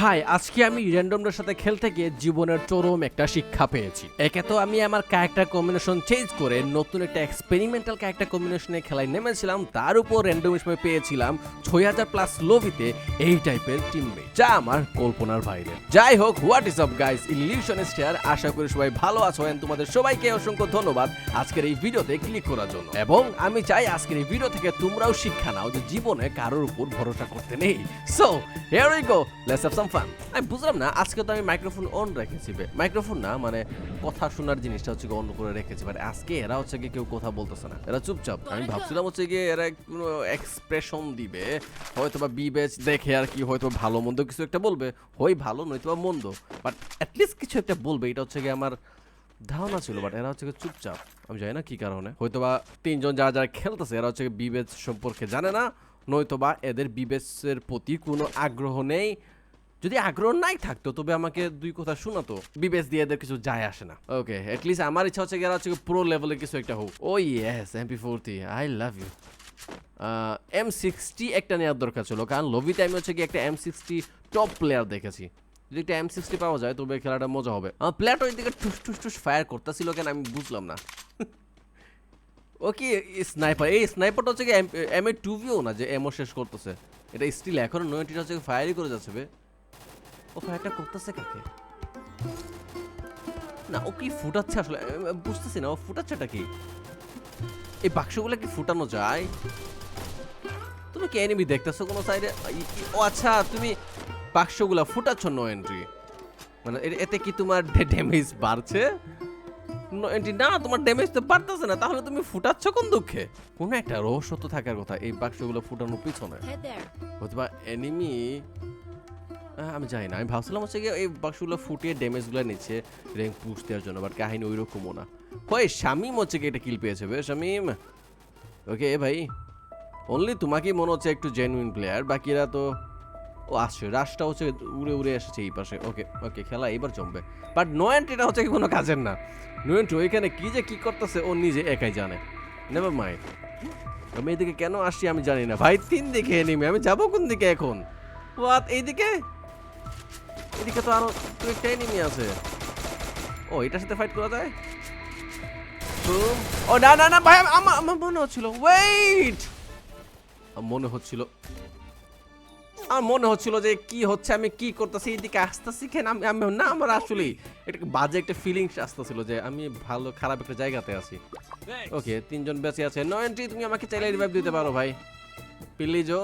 ভাই, আজকে আমি র্যান্ডমদের সাথে খেলতে গিয়ে জীবনের চরম একটা শিক্ষা পেয়েছি। একে তো আমি আমার ক্যারেক্টার কম্বিনেশন চেঞ্জ করে নতুন একটা এক্সপেরিমেন্টাল ক্যারেক্টার কম্বিনেশনে খেলায় নেমেছিলাম, তার উপর র্যান্ডম হিসেবে পেয়েছিলাম ছয় হাজার প্লাস লোভিতে এই টাইপের টিমমেট যা আমার কল্পনার বাইরে। যাই হোক what is up guys illusion star আশা করি সবাই ভালো আছো and তোমাদের সবাইকে অসংখ্য ধন্যবাদ আজকের এই ভিডিওতে ক্লিক করার জন্য। এবং আমি চাই আজকের এই ভিডিও থেকে তোমরাও শিক্ষা নাও যে জীবনে কারোর উপর ভরসা করতে নেই। So here we go let's have some fun. আমি বুঝলাম না আজকে তো আমি মাইক্রোফোন অন রেখেছি মাইক্রোফোন না মানে কথা শোনার জিনিসটা হচ্ছে অন করে রেখেছি। বাট আজকে এরা হচ্ছে গিয়ে কেউ কথা বলতেছে না। এরা চুপচাপ। আমি ভাবছিলাম হচ্ছে গিয়ে এরা কোনো এক্সপ্রেশন দিবে। হয়তো বা বিবেচ দেখে আর কি হয়তো ভালো মন্দ কিছু একটা বলবে। হয় ভালো নয়তো বা মন্দ বাট অ্যাটলিস্ট কিছু একটা বলবে। এটা হচ্ছে গিয়ে আমার ধারণা ছিল বাট এরা হচ্ছে চুপচাপ। আমি জানি না কি কারণে। হয়তো বা তিনজন যারা যারা খেলতেছে এরা হচ্ছে বিবেচ সম্পর্কে জানে না। নয়তো বা এদের বিবেচের প্রতি কোনো আগ্রহ নেই। যদি আগ্রহ নাই থাকতো, তবে আমাকে দুই কথা শোনাতো। বিবেচ দিয়ে এদের কিছু যায় আসে না। ওকে অ্যাটলিস্ট আমার ইচ্ছা হচ্ছে গিয়ে এরা হচ্ছে প্রো লেভেলের কিছু একটা হোক। ও yes MP forty I love you M sixty একটা নেওয়ার দরকার ছিল, কারণ লবি টাইমে হচ্ছে কি একটা এম সিক্সটি টপ প্লেয়ার দেখেছি। যদি একটা এম সিক্সটি পাওয়া যায়, তবে খেলাটা মজা হবে। আমার প্লেয়ারটা ওই দিকে টুস টুস টুস ফায়ার করতেছিল কেন আমি বুঝলাম না। ও কি স্নাইপার এই স্নাইপারটা হচ্ছে কি এম এ টু ভিও না যে এমও শেষ করতেছে। এটা স্টিল এখনও নয়টিটা হচ্ছে ফায়ারই করে যাচ্ছে ও ফায়ারটা করতেছে কাকে? না ও কি ফুটাচ্ছে আসলে? বুঝতেছি না ও ফুটাচ্ছেটা কি? এই বাক্সগুলো কি ফুটানো যায়? তুমি কি এনিমি দেখতেছো কোনো সাইডে ও আচ্ছা তুমি বাক্সগুলা ফুটাচ্ছ নো এন্ট্রি মানে এতে কি তোমার ড্যামেজ বাড়ছে? নো এন্ট্রি না তোমার ড্যামেজ তো বাড়তেছে না তাহলে তুমি ফুটাচ্ছ কোন দুঃখে? কোনো একটা রহস্য তো থাকার কথা এই বাক্সগুলো ফুটানোর পিছনে। বা এনিমি আমি জানি না। আমি ভাবছিলাম হচ্ছে গিয়ে এই বাক্সগুলো ফুটিয়ে ড্যামেজগুলো নিচ্ছে র্যাঙ্ক পুশ দেওয়ার জন্য বাট কাহিনী ওই রকমও না। হয় শামিম হচ্ছে কি এটা কিল পেয়েছে বে, শামিম। ওকে ভাই অনলি তোমাকেই মনে হচ্ছে একটু জেনুইন প্লেয়ার বাকিরা তো, ও আসছে রাশটা হচ্ছে উড়ে উড়ে এসেছে এই পাশে। ওকে ওকে খেলা এবার জমবে। বাট নোয়েন্ট এটা হচ্ছে কি কোনো কাজের না। নোয়েন্ট ওইখানে কি যে কি করতেছে, ও নিজে একাই জানে। নেভার মাইন্ড আমি এদিকে কেন আসছি আমি জানি না। ভাই, তিন দিকে এনিমি আমি যাব কোন দিকে এখন? ওয়াত এইদিকে? এদিকে তো আরও দু একটা এনিমি আছে। ও এটার সাথে ফাইট করা যায়? ও না না না ভাই আমার আমার মনে হচ্ছিল ওয়েট মনে হচ্ছিল আমার মনে হচ্ছিল যে কি হচ্ছে আমি কি করতেছি এইদিকে আসতেছি কেন? আমি আমি না আমার আসলে এটা বাজে একটা ফিলিংস আসতেছিল যে আমি ভালো খারাপ একটা জায়গাতে আছি। ওকে তিনজন বেঁচে আছে। নো এন্ট্রি তুমি আমাকে চাইলে রিভাইভ দিতে পারো ভাই। পিলিজো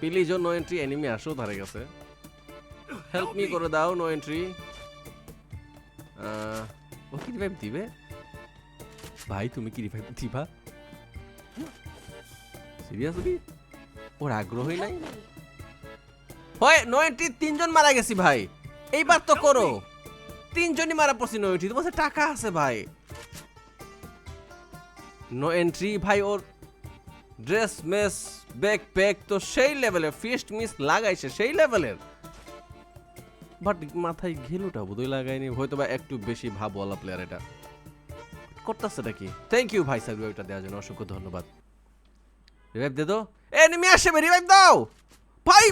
পিলিজো নো এন্ট্রি এনিমি আসো ধারে গেছে। হেল্প মি করে দাও নো এন্ট্রি ও কি রিভাইভ দিবে? ভাই তুমি কি রিভাইভ দিবা? সিরিয়াসলি ওর আগ্রহই নাই? হয় নো এন্ট্রি তিনজন মারা গেছি ভাই। এইবার তো করো। তিনজনই মারা পড়ছি নো এন্ট্রি তোমার টাকা আছে ভাই। নো এন্ট্রি ভাই ওর ড্রেস মেস ব্যাগ প্যাক তো সেই লেভেলের ফিস্ট মিস লাগাইছে সেই লেভেলের বাট মাথায় ঘেলুটা বোধহয় লাগায়নি হয়তো বা একটু বেশি ভাবওয়ালা প্লেয়ার এটা। করতেছে কি? থ্যাংক ইউ ভাই স্যার রিভাইভটা দেওয়ার জন্য অসংখ্য ধন্যবাদ। রিভাইভ দে দো এ আসে রিভাইভ দাও! ভাই!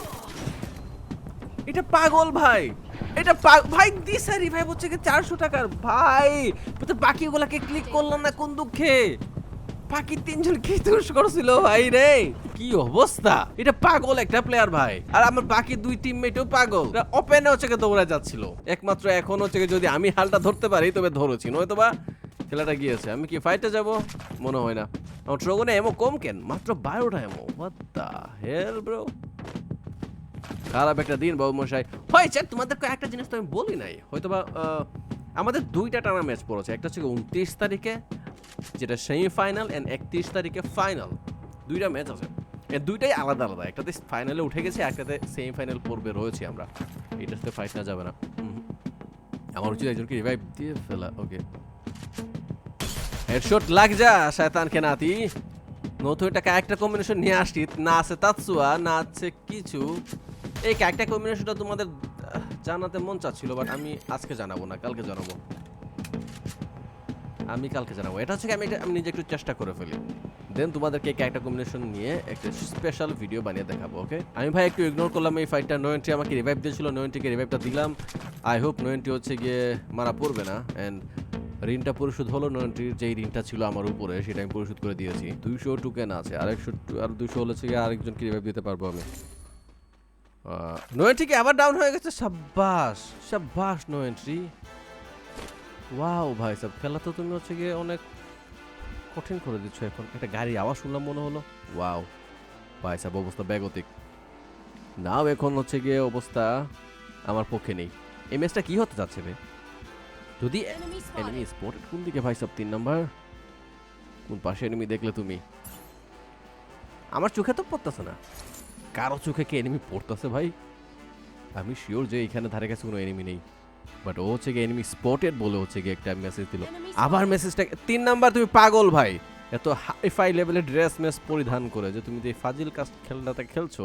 এটা পাগল ভাই! এটা ভাই, দিছে রিভাইভ হচ্ছে কি চারশো টাকার। ভাই বাকিগুলাকে ক্লিক করলাম না কোন দুঃখে? বাকি তিনজন কি দোষ করছিল ভাই রে? কি অবস্থা? এটা পাগল একটা প্লেয়ার ভাই। আর আমার বাকি দুই টিমমেটও পাগল। ওপেনে হচ্ছে দৌড়ে যাচ্ছিল। একমাত্র এখন হচ্ছে যদি আমি হালটা ধরতে পারি তবে ধরেছি। নয়তো বা খেলাটা গিয়েছে। আমি কি ফাইটে যাব? মনে হয় না। আমার ট্রগনে এমো কম কেন? মাত্র বারোটা এমো হোয়াট হেল ব্রো খারাপ একটা দিন বাবু মশাই হয়েছে তোমাদের একটা জিনিস তো আমি বলি নাই। হয়তো বা আহ, আমাদের দুইটা টানা ম্যাচ পড়েছে। একটা হচ্ছে উনত্রিশ তারিখে যেটা সেমিফাইনাল এন্ড একত্রিশ তারিখে ফাইনাল দুইটা ম্যাচ আছে। দুইটাই আলাদা আলাদা। একটাতে ফাইনালে উঠে গেছে একটাতে সেমিফাইনাল পর্বে রয়েছে আমরা। সাথে ফাইট না যাবে না। আমার উচিত একজনকে রিভাইভ দিয়ে ফেলা। ওকে হেডশট লাগ যা, শয়তানকে নাতি। নতুন একটা ক্যারেক্টার কম্বিনেশন নিয়ে আসছি। না আছে তাৎসুয়া না আছে কিছু। এই ক্যারেক্টার কম্বিনেশনটা তোমাদের জানাতে মন চাচ্ছিল বাট আমি আজকে জানাব না, কালকে জানাব। আমি কালকে জানাব। এটা হচ্ছে আমি এটা আমি নিজে একটু চেষ্টা করে ফেলি। দেন তোমাদেরকে একটা কম্বিনেশন নিয়ে একটা স্পেশাল ভিডিও বানিয়ে দেখাবো ওকে আমি ভাই একটু ইগনোর করলাম এই ফাইটটা নোয়েন্ট্রি আমাকে রিভাইভ দিয়েছিল নোয়েন্ট্রিকে রিভাইভটা দিলাম। আই হোপ নোয়েন্ট্রি হচ্ছে গিয়ে মারা পড়বে না। অ্যান্ড ঋণটা পরিশোধ হলো নোয়েন্ট্রির যেই ঋণটা ছিল আমার উপরে, সেটা আমি পরিশোধ করে দিয়েছি। দুইশো টুকেন আছে, আরেকশো আর দুইশো হলে গিয়ে আরেকজনকে রিভাইভ দিতে পারব আমি। নোয়েন্ট্রি কি আবার ডাউন হয়ে গেছে? সাব্বাস সাব্বাস নোয়েন্ট্রি ওয়াও ভাই সব খেলা তো তুমি হচ্ছে গিয়ে অনেক কঠিন করে দিচ্ছ এখন। একটা গাড়ির আওয়াজ শুনলাম মনে হলো। ওয়াও ভাই সাহেব অবস্থা ব্যাগতিক নাও এখন হচ্ছে গিয়ে অবস্থা আমার পক্ষে নেই। এই ম্যাচটা কি হতে যাচ্ছে রে? যদি এনিমি spotted. স্পট কোন দিকে ভাই সব তিন নাম্বার? কোন পাশে এনিমি দেখলে তুমি? আমার চোখে তো পড়তেছে না। কারও চোখে কি এনিমি পড়তেছে ভাই? আমি শিওর যে এখানে ধারে কাছে কোনো এনিমি নেই। বাট ও হচ্ছে গিয়ে এনিমি স্পটেড বলে হচ্ছে গিয়ে একটা মেসেজ দিল। আবার মেসেজটা তিন নাম্বার তুমি পাগল ভাই। এত হাই লেভেলের ড্রেস মেস পরিধান করে যে তুমি যে ফাজিল কাজ খেলাটা খেলছো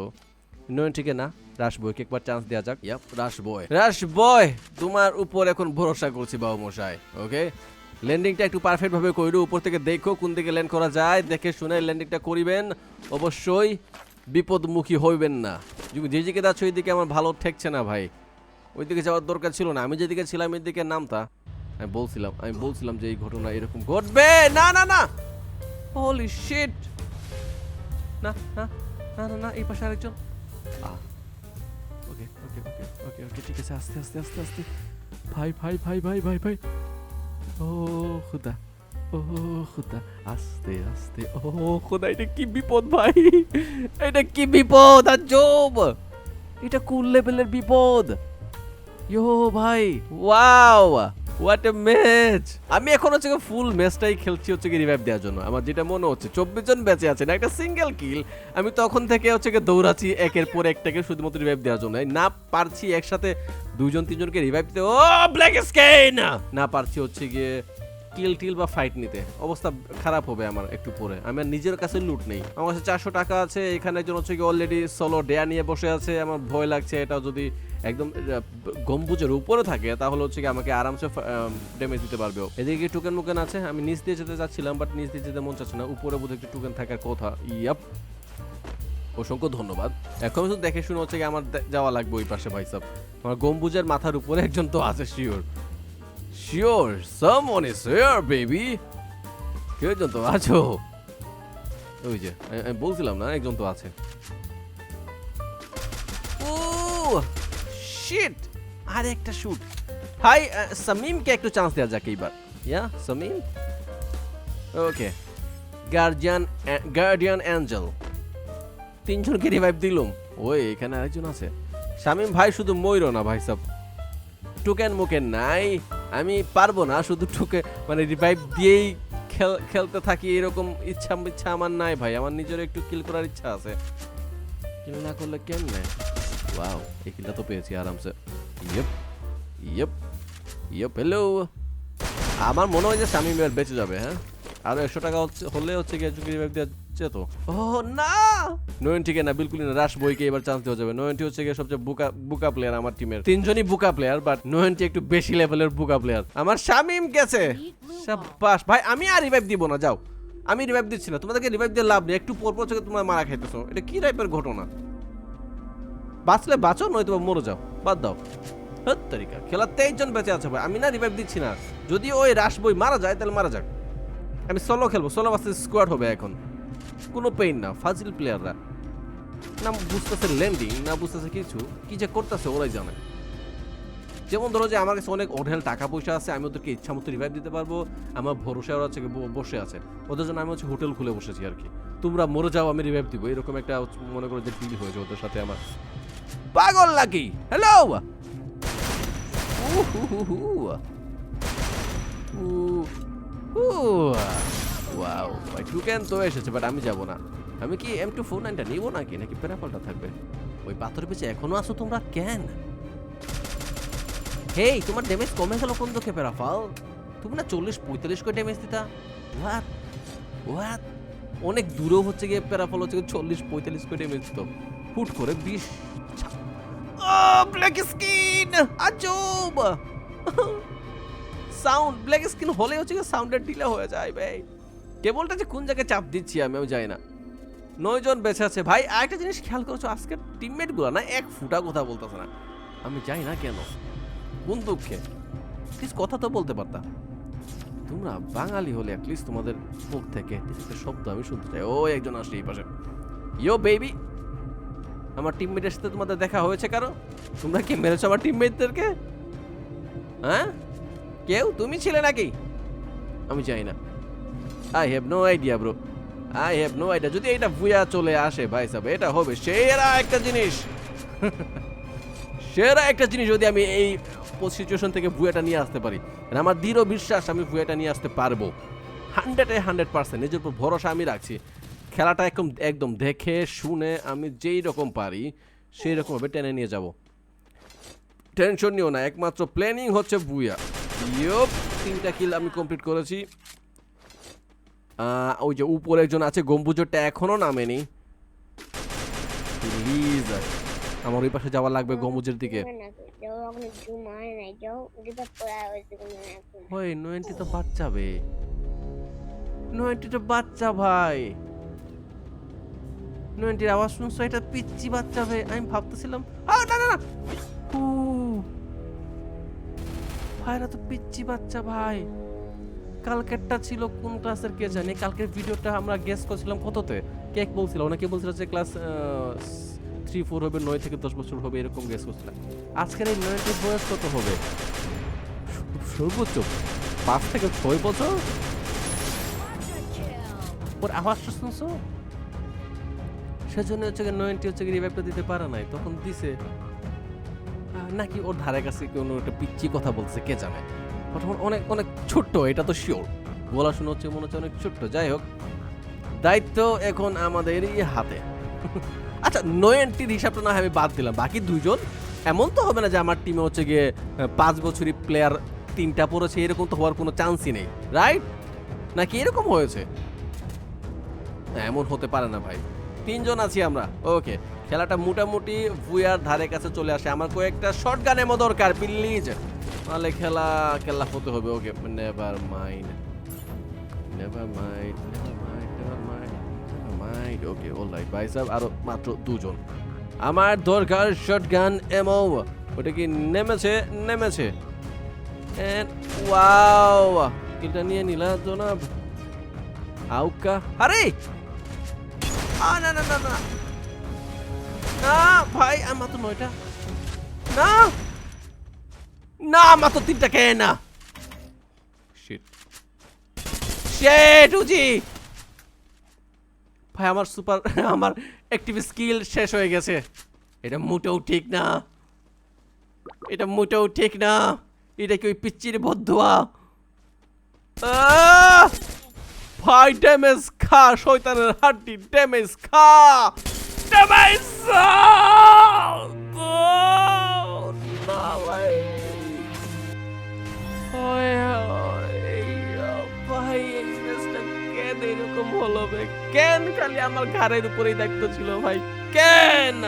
নয়নটিকে না রাশ বয়কে একবার চান্স দেওয়া যাক। ইয়াপ রাশ বয় রাশ বয় তোমার উপর এখন ভরসা করছি বাবু মশাই ওকে ল্যান্ডিংটা একটু পারফেক্ট ভাবে কইরো উপর থেকে দেখো কোন দিকে ল্যান্ড করা যায় দেখে শুনে ল্যান্ডিংটা করিবেন। অবশ্যই বিপদমুখী হইবেন না। তুমি যে দিকে যাচ্ছ ওই দিকে আমার ভালো ঠেকছে না ভাই। ওই দিকে যাওয়ার দরকার ছিল না। আমি যেদিকে ছিলাম এই দিকে নামতা। আমি বলছিলাম আমি বলছিলাম যে এই ঘটনা এরকম ঘটবে। না না না। হোলি শিট না না না না না, এই পাশে আরেকজন। ওকে ওকে ওকে ওকে ওকে ঠিক আছে, আস্তে আস্তে আস্তে আস্তে। ভাই ভাই ভাই ভাই ভাই ভাই। ও খুদা ও খুদা, আস্তে আস্তে। ও খুদা, এটা কি বিপদ ভাই? এটা কি বিপদ? আজব! এটা কোন লেভেলের বিপদ? ইয়ো ভাই। ওয়াও হোয়াট এ ম্যাচ আমি এখন হচ্ছে ফুল ম্যাচটাই খেলছি হচ্ছে কি রিভাইভ দেওয়ার জন্য। আমার যেটা মনে হচ্ছে, চব্বিশ জন বেঁচে না, একটা সিঙ্গেল কিল আমি তখন থেকে হচ্ছে গিয়ে দৌড়াচ্ছি একের পর একটাকে শুধুমাত্র রিভাইভ দেওয়ার জন্য। না পারছি একসাথে দুজন তিনজনকে রিভাইভ দিতে। ও ব্ল্যাক স্কেন না পারছি হচ্ছে গিয়ে কিল টিল বা ফাইট নিতে। অবস্থা খারাপ হবে আমার একটু পরে। আমার নিজের কাছে লুট নেই। আমার কাছে চারশো টাকা আছে, এখানে একজন হচ্ছে কি অলরেডি সলো ডেয়া নিয়ে বসে আছে। আমার ভয় লাগছে, এটা যদি একদম গম্বুজের উপরে থাকে, তাহলে হচ্ছে কি আমাকে আরামসে ড্যামেজ দিতে পারবে। এদিকে টোকেন মুকেন আছে, আমি নিচ দিয়ে যেতে চাচ্ছিলাম বাট নিচ দিয়ে যেতে মন চাচ্ছে না। উপরে বোধহয় একটু টোকেন থাকার কথা। ইয়াপ অসংখ্য ধন্যবাদ। এখন শুধু দেখে শুনে হচ্ছে কি আমার যাওয়া লাগবে ওই পাশে ভাই সব। আমার গম্বুজের মাথার উপরে একজন তো আছে sure sure someone is here baby কেউ একজন তো আছো। ওই যে আমি- বলছিলাম না, একজন তো আছে। ও শিট আর একটা শুট হাই সামিমকে একটু চান্স দেওয়া যাক এইবার। Yeah Shamim okay guardian guardian angel তিনজনকে রিভাইভ দিলুম। ওই, এখানে আরেকজন আছে। শামিম ভাই শুধু ময়ূর না, ভাই সব। টোকেন মোকেন নাই। আমি পারব না, শুধু ঠুকে মানে রিভাইভ দিয়েই খেল খেলতে থাকি, এরকম ইচ্ছা ইচ্ছা আমার নাই ভাই, আমার নিজের একটু কিল করার ইচ্ছা আছে। কিল না করলে কেমনে? ওয়াও এই কিলটা তো পেয়েছি আরামসে। ইয়েপ ইয়েপ ইয়েপ হ্যালো আমার মনে হয় যে শামিম বেঁচে যাবে হ্যাঁ? আরও একশো টাকা হচ্ছে হলে হচ্ছে গিয়ে রিভাইভ দেওয়া যেত ও না! নয়নটিকে না বিলকুলই না রাশ বইকে এবার চান্স দেওয়া যাবে। নয়নটি হচ্ছে গিয়ে সবচেয়ে বুকা বুকা প্লেয়ার আমার টিমের তিনজনই বুকা প্লেয়ার বাট নয়নটি একটু বেশি লেভেলের বুকা প্লেয়ার আমার শামিম গেছে। সাব্বাস। ভাই আমি আর রিভাইভ দিব না যাও। আমি রিভাইভ দিচ্ছি না। তোমাদেরকে রিভাইভ দিয়ে লাভ নেই। একটু থেকে তোমরা মারা খাইতেছো। এটা কি টাইপের ঘটনা? বাঁচলে বাঁচো নয়তো মরে যাও। বাদ দাও। তরিকা। খেলা তেইশ জন বেঁচে আছে ভাই। আমি না রিভাইভ দিচ্ছি না। যদি ওই রাশ বই মারা যায় তাহলে মারা যাক। আমি সোলো খেলব। সোলো বাসে স্কোয়াড হবে এখন। কোনো পেইন না, ফাজিল প্লেয়াররা না বুঝতেছে ল্যান্ডিং না বুঝতেছে কিছু, কি যে করতেছে ওরাই জানে। যেমন ধরো যে আমার কাছে অনেক অঢেল টাকা পয়সা আছে, আমি ওদেরকে ইচ্ছা মতো রিভাইভ দিতে পারব, আমার ভরসা ওরা হচ্ছে বসে আছে। ওদের জন্য আমি হচ্ছে হোটেল খুলে বসেছি আর কি। তোমরা মরে যাও, আমি রিভাইভ দিব। এরকম একটা মনে করো যে ডিল হয়েছে ওদের সাথে আমার। পাগল নাকি? হ্যালো ওয়াও ভাই টুকেন তো এসেছে? বাট আমি যাব না। আমি কি এম টু ফোর নাইনটা নিবো নাকি? নাকি পেরাফলটা থাকবে? ওই পাথরের পিছে এখনও আছো তোমরা? কেন? হেই, তোমার ড্যামেজ কমে গেল কোন দুঃখে পেরাফল তুমি না চল্লিশ পঁয়তাল্লিশ করে ড্যামেজ দিতা। হোয়াট হোয়াট অনেক দূরেও হচ্ছে গিয়ে প্যারাফল হচ্ছে চল্লিশ পঁয়তাল্লিশ করে ড্যামেজ দিত। হুট করে বিশ ব্ল্যাক স্কিন আজব! সাউন্ড ব্ল্যাক স্কিন হলে হচ্ছে সাউন্ডের ডিলে হয়ে যায়, ভাই। কেবলটা যে কোন জায়গায় চাপ দিচ্ছি আমি আমি জানি না। নয়জন বেঁচে আছে। ভাই, আরেকটা জিনিস খেয়াল করছ, আজকের টিমমেটগুলো না এক ফুটা কথা বলতেছে না। আমি জানি না কেন। কোন দুঃখে? প্লিজ কথা তো বলতে পারতাম তোমরা বাঙালি হলে অ্যাটলিস্ট তোমাদের মুখ থেকে একটা শব্দ আমি শুনতে চাই। ও একজন আসছে এই পাশে। ইয়ো বেবি আমার টিমমেটের সাথে তোমাদের দেখা হয়েছে কারও? তোমরা কি মেরেছো আমার টিমমেটদেরকে হ্যাঁ? কেউ? তুমি ছিলে নাকি? আমি জানি না। I have no idea bro I have no idea যদি এটা ভুয়া চলে আসে ভাই সাহেব, এটা হবে সেরা একটা জিনিস। সেরা একটা জিনিস যদি আমি এই সিচুয়েশন থেকে ভুয়াটা নিয়ে আসতে পারি। আর আমার দৃঢ় বিশ্বাস আমি ভুয়াটা নিয়ে আসতে পারব। হান্ড্রেডে হান্ড্রেড পার্সেন্ট নিজের উপর ভরসা আমি রাখছি। খেলাটা একদম একদম দেখে, শুনে আমি যেই রকম পারি, সেই রকমভাবে টেনে নিয়ে যাব। টেনশন নিও না, একমাত্র প্ল্যানিং হচ্ছে বুয়া ইয়প তিনটা কিল আমি কমপ্লিট করেছি। ওই যে উপরে একজন আছে গম্বুজটা এখনও নামেনি। প্লিজ আমার ওই পাশে যাওয়া লাগবে গম্বুজের দিকে? ওই নোয়েন্টি তো বাচ্চা বে। নোয়েন্টি তো বাচ্চা ভাই। নোয়েন্টির আওয়াজ শুনছো? এটা পিচ্ছি বাচ্চা ভাই আমি ভাবতেছিলাম আ, না না না। ও ভাই এরা তো পিচ্ছি বাচ্চা ভাই। কালকেরটা ছিল কোন ক্লাসের কে জানি? কালকের ভিডিওটা আমরা গেস করছিলাম কততে? কেক বলছিল? ওনাকে বলছিল যে ক্লাস থ্রি ফোর হবে, নয় থেকে দশ বছর হবে, এরকম গেস করছিলাম। আজকের এই নয়টির বয়স কত হবে? সর্বোচ্চ পাঁচ থেকে ছয় বছর? ওর আওয়াজটা শুনছো? সেজন্য হচ্ছে গিয়ে নয়নটি হচ্ছে রিভাইভটা দিতে পারে নাই, তখন দিছে। নাকি ওর ধারে কাছে কোনো একটা পিচ্ছি কথা বলছে, কে জানে? অনেক অনেক ছোট্ট, এটা তো শিওর গলা শুনে হচ্ছে মনে হচ্ছে অনেক ছোট্ট। যাই হোক, দায়িত্ব এখন আমাদেরই হাতে। আচ্ছা নয়নটির হিসাবটা না আমি বাদ দিলাম। বাকি দুজন এমন তো হবে না যে আমার টিমে হচ্ছে গিয়ে পাঁচ বছরই প্লেয়ার তিনটা পড়েছে, এরকম তো হওয়ার কোনো চান্সই নেই। রাইট নাকি এরকম হয়েছে? এমন হতে পারে না ভাই। তিনজন আছি আমরা। ওকে খেলাটা মোটামুটি ভুয়ার ধারে কাছে চলে আসে। আমার কয়েকটা শর্ট গান এমন দরকার প্লিজ তাহলে খেলা খেলা হতে হবে, okay. Never mind never mind never mind mind okay all right ভাই সাহেব আরও মাত্র দুজন। আমার দরকার শর্ট গান এমো ওটা কি নেমেছে নেমেছে? ওয়াও কিলটা নিয়ে নিলা তো না আউকা, আরে! আ, না না না না। ভাই আমার মাত্র নয়টা। না! না মাত্র তিনটা কে না। Shit shit Uzi. ভাই আমার সুপার আমার অ্যাক্টিভ স্কিল শেষ হয়ে গেছে। এটা মোটেও ঠিক না। এটা মোটেও ঠিক না। এটা কি ওই পিচ্চির আহ! ভাই ড্যামেজ খা শয়তানের হাড্ডি ড্যামেজ খা। ড্যামেজ না ভাই। ওই, ভাই ম্যাচটা কেন এরকম হলো কেন খালি আমার ঘাড়ের উপরেই দায়িত্ব ছিল ভাই? কেন?